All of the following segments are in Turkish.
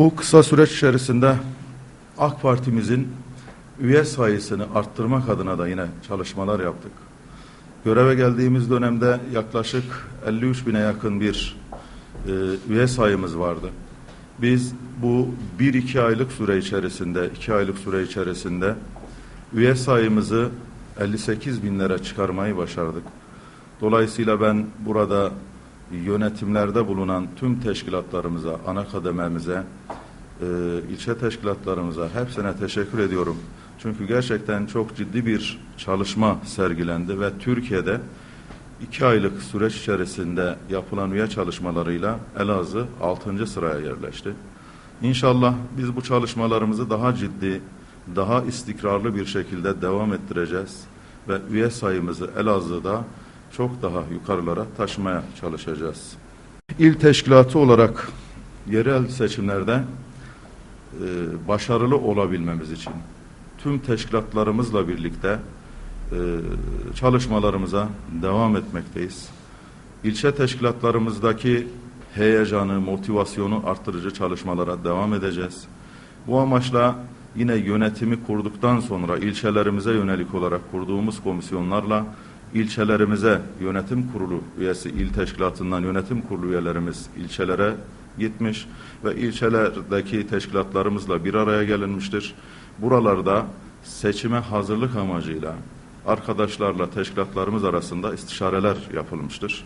Bu kısa süreç içerisinde AK Parti'mizin üye sayısını arttırmak adına da yine çalışmalar yaptık. Göreve geldiğimiz dönemde yaklaşık 53 bine yakın bir e, üye sayımız vardı. Biz bu 1-2 aylık süre içerisinde, 2 aylık süre içerisinde üye sayımızı 58 binlere çıkarmayı başardık. Dolayısıyla ben burada yönetimlerde bulunan tüm teşkilatlarımıza, ana kadememize, e, ilçe teşkilatlarımıza hepsine teşekkür ediyorum. Çünkü gerçekten çok ciddi bir çalışma sergilendi ve Türkiye'de iki aylık süreç içerisinde yapılan üye çalışmalarıyla Elazığ 6. sıraya yerleşti. İnşallah biz bu çalışmalarımızı daha ciddi, daha istikrarlı bir şekilde devam ettireceğiz ve üye sayımızı Elazığ'da çok daha yukarılara taşımaya çalışacağız. İl teşkilatı olarak yerel seçimlerde başarılı olabilmemiz için tüm teşkilatlarımızla birlikte e, çalışmalarımıza devam etmekteyiz. İlçe teşkilatlarımızdaki heyecanı, motivasyonu arttırıcı çalışmalara devam edeceğiz. Bu amaçla yine yönetimi kurduktan sonra ilçelerimize yönelik olarak kurduğumuz komisyonlarla ilçelerimize yönetim kurulu üyesi il teşkilatından yönetim kurulu üyelerimiz ilçelere gitmiş ve ilçelerdeki teşkilatlarımızla bir araya gelinmiştir. Buralarda seçime hazırlık amacıyla arkadaşlarla teşkilatlarımız arasında istişareler yapılmıştır.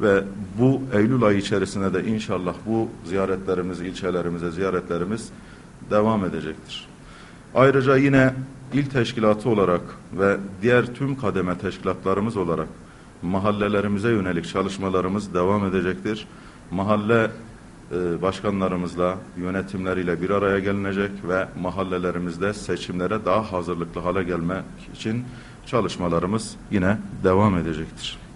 Ve bu Eylül ayı içerisinde de inşallah bu ziyaretlerimiz, ilçelerimize ziyaretlerimiz devam edecektir. Ayrıca yine il teşkilatı olarak ve diğer tüm kademe teşkilatlarımız olarak mahallelerimize yönelik çalışmalarımız devam edecektir. Mahalle başkanlarımızla, yönetimleriyle bir araya gelinecek ve mahallelerimizde seçimlere daha hazırlıklı hale gelmek için çalışmalarımız yine devam edecektir.